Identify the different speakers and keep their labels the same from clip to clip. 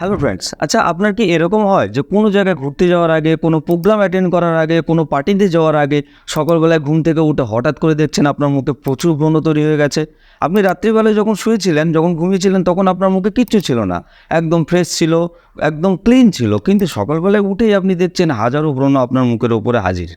Speaker 1: Hello friends আচ্ছা আপনার কি এরকম হয় যে কোনো জায়গায় ঘুরতে যাওয়ার আগে, কোনো প্রোগ্রাম অ্যাটেন্ড করার আগে, কোনো পার্টিতে যাওয়ার আগে সকালবেলায় ঘুম থেকে উঠে হঠাৎ করে দেখছেন আপনার মুখে প্রচুর ব্রণ তৈরি হয়ে গেছে? আপনি রাত্রিবেলায় যখন শুয়েছিলেন, যখন ঘুমিয়েছিলেন, তখন আপনার মুখে কিচ্ছু ছিল না। একদম ফ্রেশ ছিল, একদম ক্লিন ছিল। কিন্তু সকালবেলায় উঠেই আপনি দেখছেন হাজারো ব্রণ আপনার মুখের ওপরে হাজির।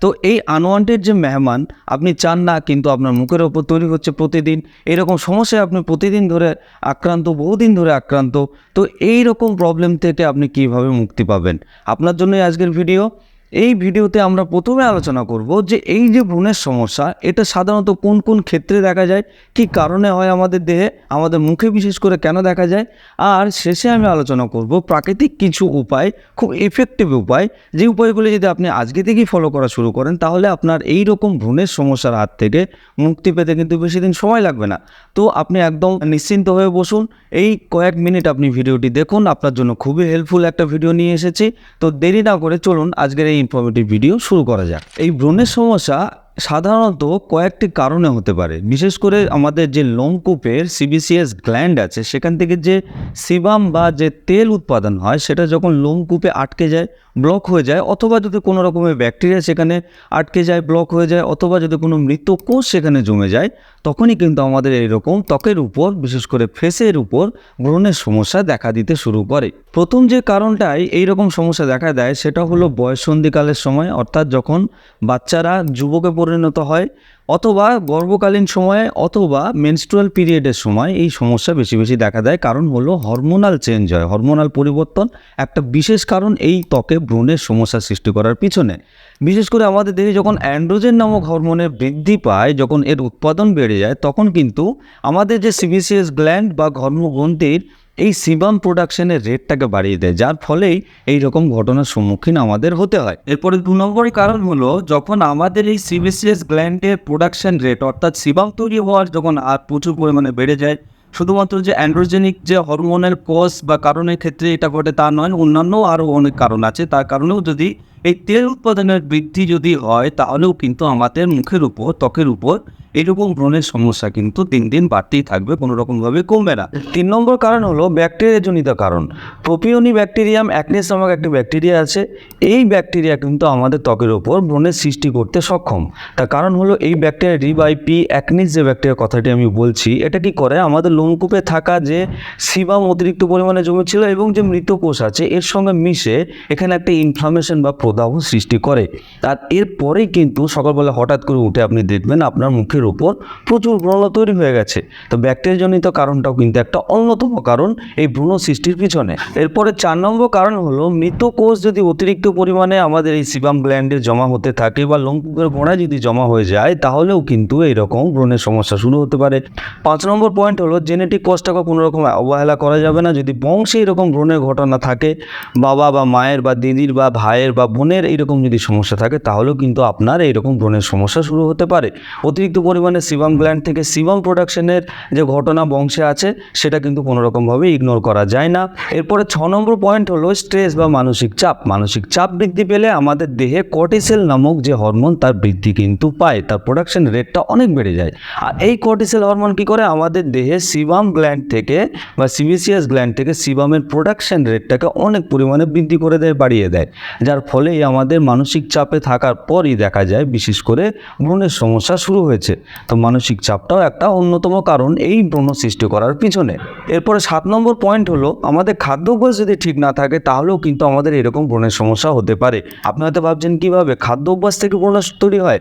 Speaker 1: তো এই আনওয়ান্টেড যে মেহমান, আপনি চান না কিন্তু আপনার মুখের ওপর তৈরি হচ্ছে প্রতিদিন। এরকম সমস্যায় আপনি প্রতিদিন ধরে আক্রান্ত, বহুদিন ধরে আক্রান্ত। তো এই রকম প্রবলেম থেকে আপনি কীভাবে মুক্তি পাবেন? আপনার জন্যই আজকের ভিডিও এই ভিডিওতে আমরা প্রথমে আলোচনা করব যে এই যে ভ্রূণের সমস্যা, এটা সাধারণত কোন কোন ক্ষেত্রে দেখা যায়? কী কারণে হয় আমাদের দেহে? আমাদের মুখে বিশেষ করে কেন দেখা যায়? আর শেষে আমি আলোচনা করব প্রাকৃতিক কিছু উপায়, খুব এফেক্টিভ উপায়, যে উপায়গুলো যদি আপনি আজকে থেকেই ফলো করা শুরু করেন, তাহলে আপনার এই রকম ভ্রূণের সমস্যার হাত থেকে মুক্তি পেতে কিন্তু বেশি দিন সময় লাগবে না। তো আপনি একদম নিশ্চিন্ত হয়ে বসুন, এই কয়েক মিনিট আপনি ভিডিওটি দেখুন, আপনার জন্য খুবই হেল্পফুল একটা ভিডিও নিয়ে এসেছি। তো দেরি না করে চলুন, আজকের এই ইনফরমেটিভ ভিডিও শুরু করা যাক। এই ব্রণের সমস্যা সাধারণত কয়েকটি কারণে হতে পারে। বিশেষ করে আমাদের যে লোমকূপের সিবিসিএস গ্ল্যান্ড আছে, সেখান থেকে যে সিবাম বা যে তেল উৎপাদন হয়, সেটা যখন লোমকূপে আটকে যায় ব্লক হয়ে যায়, অথবা যদি কোনো রকমের ব্যাকটেরিয়া সেখানে আটকে যায় ব্লক হয়ে যায়, অথবা যদি কোনো মৃত কোষ সেখানে জমে যায়, তখনই কিন্তু আমাদের এইরকম ত্বকের উপর, বিশেষ করে ফেসের উপর ব্রণের সমস্যা দেখা দিতে শুরু করে। প্রথম যে কারণটাই এই রকম সমস্যা দেখা দেয়, সেটা হলো বয়সন্ধিকালের সময়, অর্থাৎ যখন বাচ্চারা যুবকে পরিণত হয় অথবা গর্ভকালীন সময়ে অথবা মেনস্ট্রুয়াল পিরিয়ডের সময় এই সমস্যা বেশি বেশি দেখা দেয়। কারণ হলো হরমোনাল চেঞ্জ হয় হরমোনাল পরিবর্তন। একটা বিশেষ কারণ এই ত্বকে ভ্রূণের সমস্যা সৃষ্টি করার পিছনে। বিশেষ করে আমাদের দেহে যখন অ্যান্ড্রোজেন নামক হরমোনের বৃদ্ধি পায়, যখন এর উৎপাদন বেড়ে যায়, তখন কিন্তু আমাদের যে সিবিসিএস গ্ল্যান্ড বা ঘর্মগ্রন্থির এই সিবাম প্রোডাকশনের রেটটাকে বাড়িয়ে দেয়, যার ফলেই এই রকম ঘটনার সম্মুখীন আমাদের হতে হয়। এরপরে দু নম্বরই কারণ হলো, যখন আমাদের এই সিবিসিএস গ্ল্যান্ডের প্রোডাকশন রেট অর্থাৎ সিবাম তৈরি হওয়ার যখন আর প্রচুর পরিমাণে বেড়ে যায়, শুধুমাত্র যে অ্যান্ড্রোজেনিক যে হরমোনের কোষ বা কারণের ক্ষেত্রে এটা ঘটে তা নয় অন্যান্য আরও অনেক কারণ আছে, তার কারণেও যদি এই তেল উৎপাদনের বৃদ্ধি যদি হয়, তাহলেও কিন্তু আমাদের মুখের উপর, ত্বকের উপর এরকম ব্রণের সমস্যা কিন্তু দিন দিন বাড়তেই থাকবে কোনো রকমভাবে কমবে না। তিন নম্বর কারণ হলো ব্যাকটেরিয়াজনিত কারণ। প্রোপিওনি ব্যাকটেরিয়াম অ্যাকনেস নামক একটি ব্যাকটেরিয়া আছে, এই ব্যাকটেরিয়া কিন্তু আমাদের ত্বকের উপর ব্রণের সৃষ্টি করতে সক্ষম। তার কারণ হলো এই ব্যাকটেরিয়া রিবাইপি অ্যাকনিস যে ব্যাকটেরিয়ার কথাটি আমি বলছি, এটা কি করে? আমাদের লোমকূপে থাকা যে সিবাম অতিরিক্ত পরিমাণে জমেছিল এবং যে মৃত কোষ আছে, এর সঙ্গে মিশে এখানে একটা ইনফ্লামেশন বা প্রদাহ সৃষ্টি করে। আর এরপরেই কিন্তু সকালবেলা হঠাৎ করে উঠে আপনি দেখবেন আপনার মুখের উপর প্রচুর ব্রণ তৈরি হয়ে গেছে। তো ব্যাকটেরিয়াজনিত কারণটাও কিন্তু একটা অন্যতম কারণ এই ভ্রূণ সৃষ্টির পিছনে। এরপরে চার নম্বর কারণ হলো, মৃত কোষ যদি অতিরিক্ত পরিমাণে আমাদের এই সিবাম গ্ল্যান্ডে জমা হতে থাকে বা লোমকূপের গোড়ায় যদি জমা হয়ে যায়, তাহলেও কিন্তু এইরকম ব্রণের সমস্যা শুরু হতে পারে। পাঁচ নম্বর পয়েন্ট হলো জেনেটিক কজটাকে কোনো রকম অবহেলা করা যাবে না। যদি বংশে এরকম ব্রণের ঘটনা থাকে, বাবা বা মায়ের বা দিদির বা ভাইয়ের বা বোনের এইরকম যদি সমস্যা থাকে, তাহলেও কিন্তু আপনার এইরকম ব্রণের সমস্যা শুরু হতে পারে। অতিরিক্ত পরিমাণে সিবাম গ্ল্যান্ড থেকে সিবাম প্রোডাকশনের যে ঘটনা বংশে আছে, সেটা কিন্তু কোনো রকমভাবে ইগনোর করা যায় না। এরপরে ছ নম্বর পয়েন্ট হলো স্ট্রেস বা মানসিক চাপ। মানসিক চাপ বৃদ্ধি পেলে আমাদের দেহে কর্টিসেল নামক যে হরমোন তার বৃদ্ধি কিন্তু পায়। তার প্রোডাকশন রেটটা অনেক বেড়ে যায়। আর এই কর্টিসেল হরমোন কী করে? আমাদের দেহে সিবাম গ্ল্যান্ড থেকে বা সিবিসিএস গ্ল্যান্ড থেকে সিবামের প্রোডাকশন রেটটাকে অনেক পরিমাণে বৃদ্ধি করে দেয়, বাড়িয়ে দেয়। যার ফলে আমাদের মানসিক চাপে থাকার পরই দেখা যায়, বিশেষ করে ব্রণের সমস্যা শুরু হয়েছে। তো মানসিক চাপটাও একটা অন্যতম কারণ এই ব্রণ সৃষ্টি করার পিছনে। এরপরে সাত নম্বর পয়েন্ট হলো, আমাদের খাদ্যাভ্যাস যদি ঠিক না থাকে, তাহলেও কিন্তু আমাদের এরকম ব্রণের সমস্যা হতে পারে। আপনি হয়তো ভাবছেন, কীভাবে? খাদ্য অভ্যাস থেকে ব্রণ তৈরি হয়?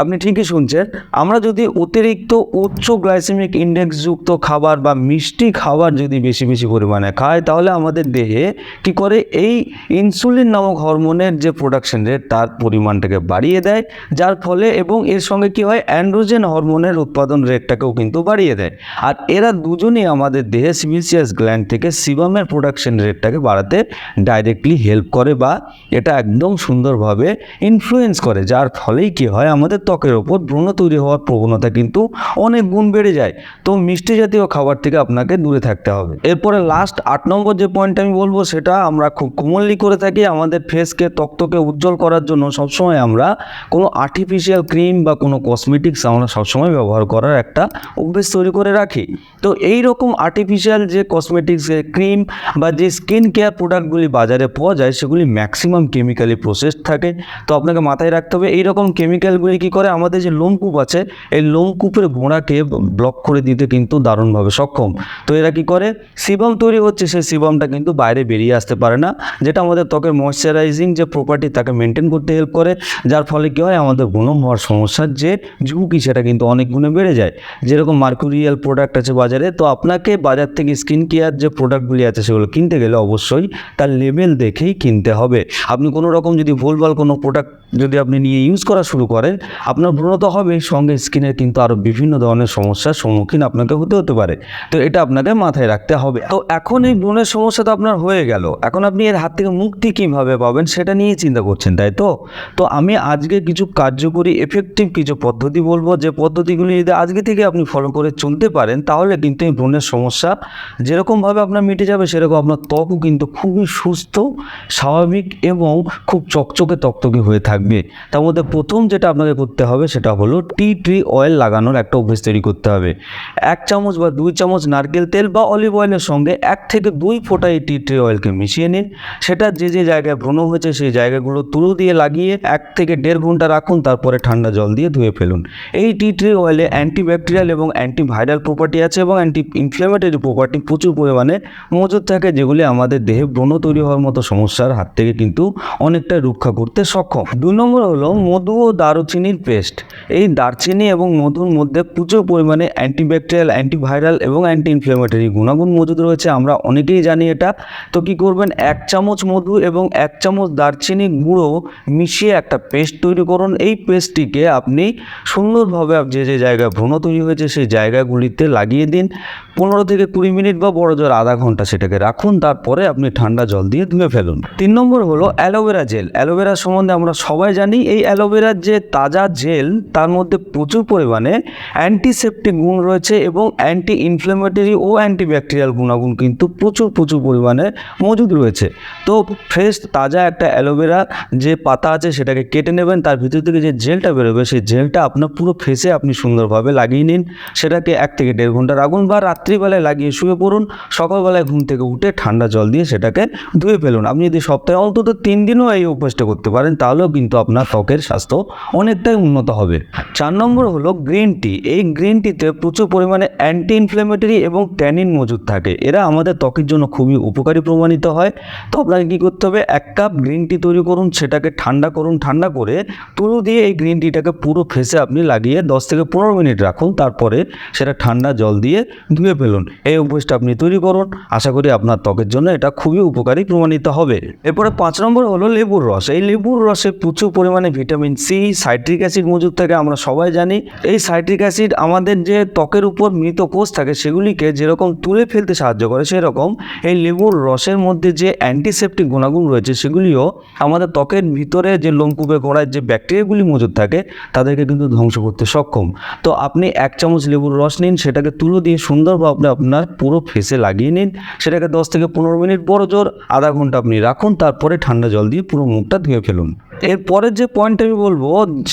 Speaker 1: আপনি ঠিকই শুনছেন। আমরা যদি অতিরিক্ত উচ্চ গ্লাইসেমিক ইন্ডেক্সযুক্ত খাবার বা মিষ্টি খাবার যদি বেশি বেশি পরিমাণে খাই তাহলে আমাদের দেহে কি করে? এই ইনসুলিন নামক হরমোনের যে প্রোডাকশন রেট তার পরিমাণটাকে বাড়িয়ে দেয়। যার ফলে এবং এর সঙ্গে কি হয়? অ্যান্ড্রোজেন হরমোনের উৎপাদন রেটটাকেও কিন্তু বাড়িয়ে দেয়। আর এরা দুজনেই আমাদের দেহে সিবিসিয়াস গ্ল্যান্ড থেকে সিবামের প্রোডাকশন রেটটাকে বাড়াতে ডাইরেক্টলি হেল্প করে বা এটা একদম সুন্দরভাবে ইনফ্লুয়েন্স করে। যার ফলেই কি হয়? আমাদের ত্বকের ওপর ব্রণ তৈরি হওয়ার প্রবণতা কিন্তু অনেক গুণ বেড়ে যায়। তো মিষ্টি জাতীয় খাবার থেকে আপনাকে দূরে থাকতে হবে। এরপরে লাস্ট আট নম্বর যে পয়েন্ট আমি বলব, সেটা আমরা খুব কমনলি করে থাকি আমাদের ফেসকে ত্বককে উজ্জ্বল করার জন্য। সবসময় আমরা কোনো আর্টিফিশিয়াল ক্রিম বা কোনো কসমেটিক্স আমরা সবসময় ব্যবহার করার একটা অভ্যেস তৈরি করে রাখি। তো এই রকম আর্টিফিশিয়াল যে কসমেটিক্স ক্রিম বা যে স্কিন কেয়ার প্রোডাক্টগুলি বাজারে পাওয়া যায়, সেগুলি ম্যাক্সিমাম কেমিক্যালি প্রসেসড থাকে। তো আপনাকে মাথায় রাখতে হবে এই রকম কেমিক্যালগুলি কী করে আমাদের যে লোমকূপ আছে, এই লোমকূপের গোড়াকে ব্লক করে দিতে কিন্তু দারুণভাবে সক্ষম। তো এরা কি করে? সিবাম তৈরি হচ্ছে, সেই সিবামটা কিন্তু বাইরে বেরিয়ে আসতে পারে না, যেটা আমাদের ত্বকের ময়শ্চারাইজিং যে প্রপার্টি তাকে মেনটেন করতে হেল্প করে, যার ফলে কী হয়, আমাদের গলম হওয়ার সমস্যার যে ঝুঁকি সেটা কিন্তু অনেক গুণে বেড়ে যায়। যেরকম মার্কুরিয়াল প্রোডাক্ট আছে বাজারে, তো আপনাকে বাজার থেকে স্কিন কেয়ার যে প্রোডাক্টগুলি আছে, সেগুলো কিনতে গেলে অবশ্যই তার লেভেল দেখেই কিনতে হবে। আপনি কোনো রকম যদি ভুলভাল কোনো প্রোডাক্ট যদি আপনি নিয়ে ইউজ করা শুরু করেন আপনার ভ্রণতা হবে, সঙ্গে স্কিনের কিন্তু আরও বিভিন্ন ধরনের সমস্যার সম্মুখীন আপনাকে হতে হতে পারে। তো এটা আপনাকে মাথায় রাখতে হবে। তো এখন এই ব্রণের সমস্যা তো আপনার হয়ে গেল। এখন আপনি এর হাত থেকে মুক্তি কীভাবে পাবেন সেটা নিয়ে চিন্তা করছেন, তাই তো? তো আমি আজকে কিছু কার্যকরী এফেক্টিভ কিছু পদ্ধতি বলব। যে পদ্ধতিগুলি যদি আজকে থেকে আপনি ফলো করে চলতে পারেন, তাহলে কিন্তু এই ব্রণের সমস্যা যেরকমভাবে আপনার মিটে যাবে, সেরকম আপনার ত্বকও কিন্তু খুবই সুস্থ, স্বাভাবিক এবং খুব চকচকে তকতকে হয়ে থাকবে। তার মধ্যে প্রথম যেটা আপনাকে করতে হবে সেটা হলো টি ট্রি অয়েল লাগানোর একটা অভ্যেস তৈরি করতে হবে। এক চামচ বা দুই চামচ নারকেল তেল বা অলিভ অয়েলের সঙ্গে এক থেকে দুই ফোঁটা এই টি ট্রি অয়েলকে মিশিয়ে নিন। সেটা যে যে জায়গায় ব্রণ হয়েছে সেই জায়গাগুলো তুলো দিয়ে লাগিয়ে এক থেকে দেড় ঘণ্টা রাখুন, তারপরে ঠান্ডা জল দিয়ে ধুয়ে ফেলুন। এই টি ট্রি অয়েলে অ্যান্টিব্যাকটেরিয়াল এবং অ্যান্টিভাইরাল প্রপার্টি আছে এবং অ্যান্টি ইনফ্লেমেটরি প্রপার্টি প্রচুর পরিমাণে মজুদ থাকে, যেগুলি আমাদের দেহে ব্রণ তৈরি হওয়ার মতো সমস্যার হাত থেকে কিন্তু অনেকটা রক্ষা করতে সক্ষম। দুই নম্বর হলো মধু ও দারুচিনির পেস্ট। এই দারচিনি এবং মধুর মধ্যে প্রচুর পরিমাণে অ্যান্টিব্যাকটেরিয়াল, অ্যান্টিভাইরাল এবং অ্যান্টি ইনফ্লেমেটরি গুণাগুণ মজুদ রয়েছে। আমরা অনেকেই জানি এটা। তো কী করবেন? এক চামচ মধু এবং এক চামচ দারচিনি গুঁড়ো মিশিয়ে একটা পেস্ট তৈরি করুন। এই পেস্টটিকে আপনি সুন্দরভাবে যে যে জায়গায় ভ্রণ তৈরি হয়েছে সেই জায়গাগুলিতে লাগিয়ে দিন। পনেরো থেকে কুড়ি মিনিট বা বড় জোর আধা ঘণ্টা সেটাকে রাখুন। তারপরে আপনি ঠান্ডা জল দিয়ে ধুয়ে ফেলুন। তিন নম্বর হলো অ্যালোভেরা জেল। অ্যালোভেরা সম্বন্ধে আমরা সবাই জানি। এই অ্যালোভেরার যে তাজা জেল, তার মধ্যে প্রচুর পরিমাণে অ্যান্টিসেপটিক গুণ রয়েছে এবং অ্যান্টি ইনফ্লেমেটরি ও অ্যান্টিব্যাকটেরিয়াল গুণাগুণ কিন্তু প্রচুর প্রচুর পরিমাণে মজুদ রয়েছে। তো ফ্রেশ তাজা একটা অ্যালোভেরা যে পাতা আছে সেটাকে কেটে নেবেন, তার ভিতর থেকে যে জেলটা বেরোবে, সেই জেলটা আপনার পুরো ফেসে আপনি সুন্দরভাবে লাগিয়ে নিন। সেটাকে এক থেকে দেড় ঘণ্টা রাখুন বা রাত্রিবেলায় লাগিয়ে শুয়ে পড়ুন, সকালবেলায় ঘুম থেকে উঠে ঠান্ডা জল দিয়ে সেটাকে ধুয়ে ফেলুন। আপনি যদি সপ্তাহে অন্তত তিন দিনও এই অভ্যাসটা করতে পারেন, তাহলেও কিন্তু আপনার ত্বকের স্বাস্থ্য অনেকটাই উন্নত হবে। চার নম্বর হলো গ্রিন টি। এই গ্রিন টিতে প্রচুর পরিমাণে অ্যান্টি ইনফ্লেমেটরি এবং ট্যানিন মজুদ থাকে। এরা আমাদের ত্বকের জন্য খুবই উপকারী প্রমাণিত হয়। তো আপনাকে কী করতে হবে? এক কাপ গ্রিন টি তৈরি করুন, সেটাকে ঠান্ডা করুন, ঠান্ডা করে তুলো দিয়ে এই গ্রিন টিটাকে পুরো ফেসে আপনি লাগিয়ে দশ থেকে পনেরো মিনিট রাখুন। তারপরে সেটা ঠান্ডা জল দিয়ে ধুয়ে ফেলুন। এই অভ্যাসটা আপনি তৈরি করুন। আশা করি আপনার ত্বকের জন্য এটা খুবই উপকারী প্রমাণিত হবে। এরপরে পাঁচ নম্বর হলো লেবুর রস। এই লেবুর রসে প্রচুর পরিমাণে ভিটামিন সি, সাইট্রিক অ্যাসিড মজুদ থাকে, আমরা সবাই জানি। এই সাইট্রিক অ্যাসিড আমাদের যে ত্বকের উপর মৃত কোষ থাকে, সেগুলিকে যেরকম তুলে ফেলতে সাহায্য করে, সেরকম এই লেবুর রসের মধ্যে যে অ্যান্টিসেপটিক গুণাগুণ রয়েছে, সেগুলিও আমাদের ত্বকের ভিতরে যে লোমকূপে গোড়ায় যে ব্যাকটেরিয়াগুলি মজুদ থাকে, তাদেরকে কিন্তু ধ্বংস করতে সক্ষম। তো আপনি এক চামচ লেবুর রস নিন, সেটাকে তুলো দিয়ে সুন্দরভাবে আপনার পুরো ফেসে লাগিয়ে নিন। সেটাকে দশ থেকে পনেরো মিনিট বড় জোর, আধা ঘণ্টা আপনি রাখুন, তারপরে ঠান্ডা জল দিয়ে পুরো মুখটা ধুয়ে ফেলুন। এরপরের যে পয়েন্ট আমি বলব,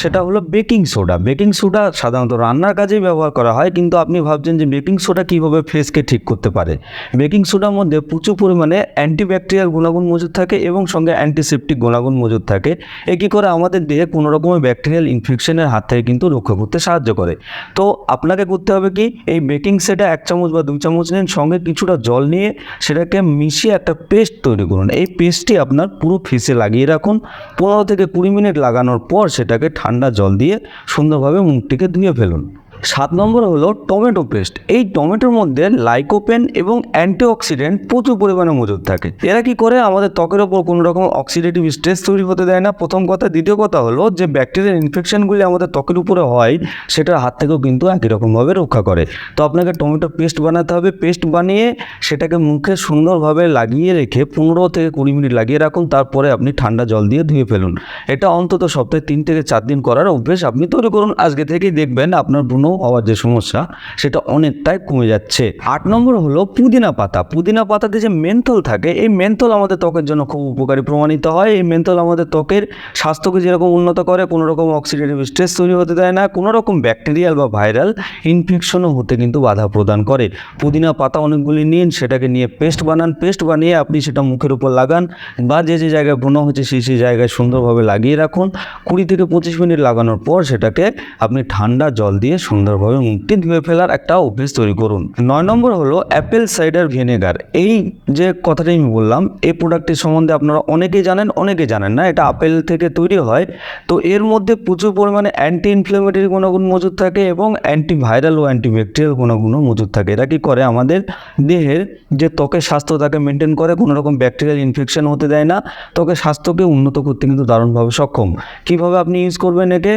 Speaker 1: সেটা হলো বেকিং সোডা বেকিং সোডা সাধারণত রান্নার কাজেই ব্যবহার করা হয়, কিন্তু আপনি ভাবছেন যে বেকিং সোডা কীভাবে ফেসকে ঠিক করতে পারে? বেকিং সোডার মধ্যে প্রচুর পরিমাণে অ্যান্টিব্যাকটেরিয়াল গুণাগুণ মজুদ থাকে এবং সঙ্গে অ্যান্টিসেপটিক গুণাগুণ মজুদ থাকে। এ কী করে আমাদের দেহে কোনো রকমের ব্যাকটেরিয়াল ইনফেকশনের হাত থেকে কিন্তু রক্ষা করতে সাহায্য করে। তো আপনাকে করতে হবে কি, এই বেকিং সেটা এক চামচ বা দু চামচ নিন, সঙ্গে কিছুটা জল নিয়ে সেটাকে মিশিয়ে একটা পেস্ট তৈরি করুন। এই পেস্টটি আপনার পুরো ফেসে লাগিয়ে রাখুন। পনেরো থেকে কুড়ি মিনিট লাগানোর পর সেটাকে ঠান্ডা জল দিয়ে সুন্দরভাবে মুখটিকে ধুয়ে ফেলুন। সাত নম্বর হলো টমেটো পেস্ট। এই টমেটোর মধ্যে লাইকোপেন এবং অ্যান্টিঅক্সিডেন্ট প্রচুর পরিমাণে মজুদ থাকে। এরা কি করে? আমাদের ত্বকের ওপর কোনো রকম অক্সিডেটিভ স্ট্রেস তৈরি হতে দেয় না। প্রথম কথা। দ্বিতীয় কথা হলো যে ব্যাকটেরিয়াল ইনফেকশনগুলি আমাদের ত্বকের উপরে হয়, সেটার হাত থেকেও কিন্তু একই রকমভাবে রক্ষা করে। তো আপনাকে টমেটো পেস্ট বানাতে হবে। পেস্ট বানিয়ে সেটাকে মুখে সুন্দরভাবে লাগিয়ে রেখে পনেরো থেকে কুড়ি মিনিট লাগিয়ে রাখুন। তারপরে আপনি ঠান্ডা জল দিয়ে ধুয়ে ফেলুন। এটা অন্তত সপ্তাহে তিন থেকে চার দিন করার অভ্যেস আপনি তৈরি করুন। আজকে থেকেই দেখবেন আপনার ব্রণ হওয়ার যে সমস্যা, সেটা অনেকটাই কমে যাচ্ছে। আট নম্বর হলো পুদিনা পাতা। পুদিনা পাতাতে যে মেন্থল থাকে, এই মেন্থল আমাদের ত্বকের জন্য খুব উপকারী। প্রমাণিত হয়, এই মেন্থল আমাদের ত্বকের স্বাস্থ্যকে যেরকম উন্নত করে কোনো রকম অক্সিডেটিভ স্ট্রেস তৈরি হতে দেয় না কোনো রকম ব্যাকটেরিয়াল বা ভাইরাল ইনফেকশনও হতে কিন্তু বাধা প্রদান করে। পুদিনা পাতা অনেকগুলি নিন, সেটাকে নিয়ে পেস্ট বানান। পেস্ট বানিয়ে আপনি সেটা মুখের উপর লাগান বা যে যে জায়গায় ব্রণ হচ্ছে সেই সেই জায়গায় সুন্দরভাবে লাগিয়ে রাখুন। কুড়ি থেকে পঁচিশ মিনিট লাগানোর পর সেটাকে আপনি ঠান্ডা জল দিয়ে সুন্দরভাবে মুখটি ধুয়ে ফেলার একটা অভ্যেস তৈরি করুন। নয় নম্বর হলো অ্যাপেল সাইডার ভিনেগার এই যে কথাটি আমি বললাম, এই প্রোডাক্টটির সম্বন্ধে আপনারা অনেকেই জানেন অনেকে জানেন না, এটা আপেল থেকে তৈরি হয়। তো এর মধ্যে প্রচুর পরিমাণে অ্যান্টি ইনফ্লেমেটরি গুণাগুণ মজুদ থাকে এবং অ্যান্টি ভাইরাল ও অ্যান্টিব্যাকটেরিয়াল গুণাগুণও মজুদ থাকে। এরা কি করে? আমাদের দেহের যে ত্বকের স্বাস্থ্য, তাকে মেনটেন করে, কোনো রকম ব্যাকটেরিয়াল ইনফেকশন হতে দেয় না। ত্বকের স্বাস্থ্যকে উন্নত করতে কিন্তু দারুণভাবে সক্ষম। কীভাবে আপনি ইউজ করবেন একে?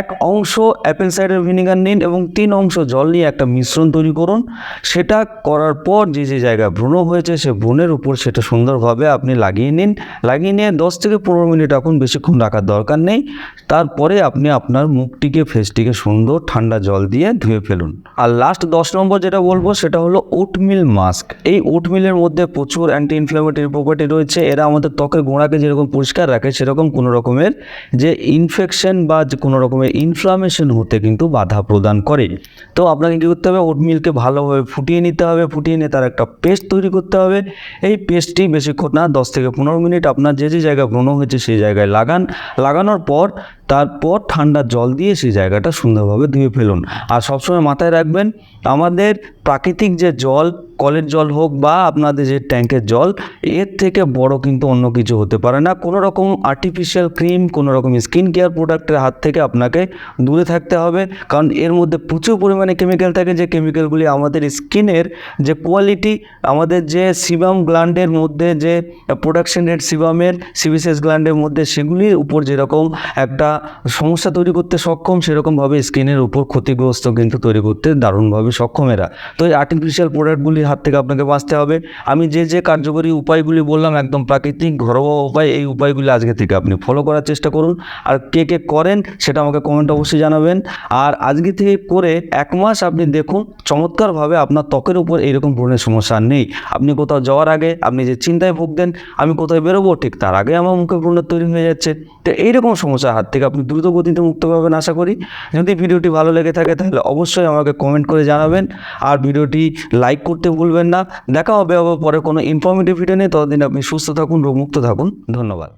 Speaker 1: এক অংশ অ্যাপেল সাইডার ভিনেগার নিন এবং তিন অংশ জল নিয়ে একটা মিশ্রণ তৈরি করুন। সেটা করার পর যে যে জায়গায় ব্রণ হয়েছে, সে ব্রণের উপর সেটা সুন্দরভাবে আপনি লাগিয়ে নিন। লাগিয়ে নিয়ে দশ থেকে পনেরো মিনিট এখন বেশিক্ষণ রাখার দরকার নেই। তারপরে আপনি আপনার মুখটিকে ফেসটিকে সুন্দর ঠান্ডা জল দিয়ে ধুয়ে ফেলুন। আর লাস্ট দশ নম্বর যেটা বলব, সেটা হলো ওটমিল মাস্ক এই ওটমিলের মধ্যে প্রচুর অ্যান্টি ইনফ্লামেটরি প্রপার্টি রয়েছে। এরা আমাদের ত্বকের গোড়াকে যেরকম পরিষ্কার রাখে, সেরকম কোনো রকমের যে ইনফেকশন বা কোনো রকমের ইনফ্লামেশন হতে কিন্তু বাধা প্রদান করে। তো আপনাকে কী করতে হবে? ওটমিলকে ভালোভাবে ফুটিয়ে নিতে হবে, ফুটিয়ে নিয়ে তার একটা পেস্ট তৈরি করতে হবে। এই পেস্টটি বেশিক্ষণ না, দশ থেকে পনেরো মিনিট আপনার যে যে জায়গায় ব্রণ হয়েছে সেই জায়গায় লাগান। লাগানোর পর তারপর ঠান্ডা জল দিয়ে সেই জায়গাটা সুন্দরভাবে ধুয়ে ফেলুন। আর সবসময় মাথায় রাখবেন, আমাদের প্রাকৃতিক যে জল, কলের জল হোক বা আপনাদের যে ট্যাঙ্কের জল, এর থেকে বড় কিন্তু অন্য কিছু হতে পারে না। কোনো রকম আর্টিফিশিয়াল ক্রিম কোনো রকম স্কিন কেয়ার প্রোডাক্টের হাত থেকে আপনাকে দূরে থাকতে হবে। কারণ এর মধ্যে প্রচুর পরিমাণে কেমিক্যাল থাকে, যে কেমিক্যালগুলি আমাদের স্কিনের যে কোয়ালিটি আমাদের যে সিবাম গ্ল্যান্ডের মধ্যে যে প্রোডাকশন রেট সিবামের সিবিসিএস গ্ল্যান্ডের মধ্যে সেগুলির উপর যেরকম একটা সমস্যা তৈরি করতে সক্ষম সেরকমভাবে স্কিনের উপর ক্ষতিগ্রস্ত কিন্তু তৈরি করতে দারুণভাবে সক্ষম এরা। তো এই আর্টিফিশিয়াল প্রোডাক্টগুলির হাত থেকে আপনাকে বাঁচতে হবে। আমি যে যে কার্যকরী উপায়গুলি বললাম, একদম প্রাকৃতিক ঘরোয়া উপায়, এই উপায়গুলি আজকে থেকে আপনি ফলো করার চেষ্টা করুন। আর কে কে করেন সেটা আমাকে কমেন্ট অবশ্যই জানাবেন। আর আজকে থেকে করে এক মাস আপনি দেখুন, চমৎকারভাবে আপনার ত্বকের উপর এইরকম ব্রণের সমস্যা নেই। আপনি কোথাও যাওয়ার আগে আপনি যে চিন্তায় ভুগতেন, আমি কোথায় বেরোবো, ঠিক তার আগে আমার মুখে ব্রণের তৈরি হয়ে যাচ্ছে। তো এইরকম সমস্যার হাত থেকে আপনি দ্রুত গতিতে মুক্ত পাবেন আশা করি। যদি ভিডিওটি ভালো লেগে থাকে, তাহলে অবশ্যই আমাকে কমেন্ট করে জানাবেন। আর ভিডিওটি লাইক করতে ভুলবেন না। দেখা হবে আবার পরে কোনো ইনফর্মেটিভ ভিডিও নেই ততদিন আপনি সুস্থ থাকুন রোগমুক্ত থাকুন। ধন্যবাদ।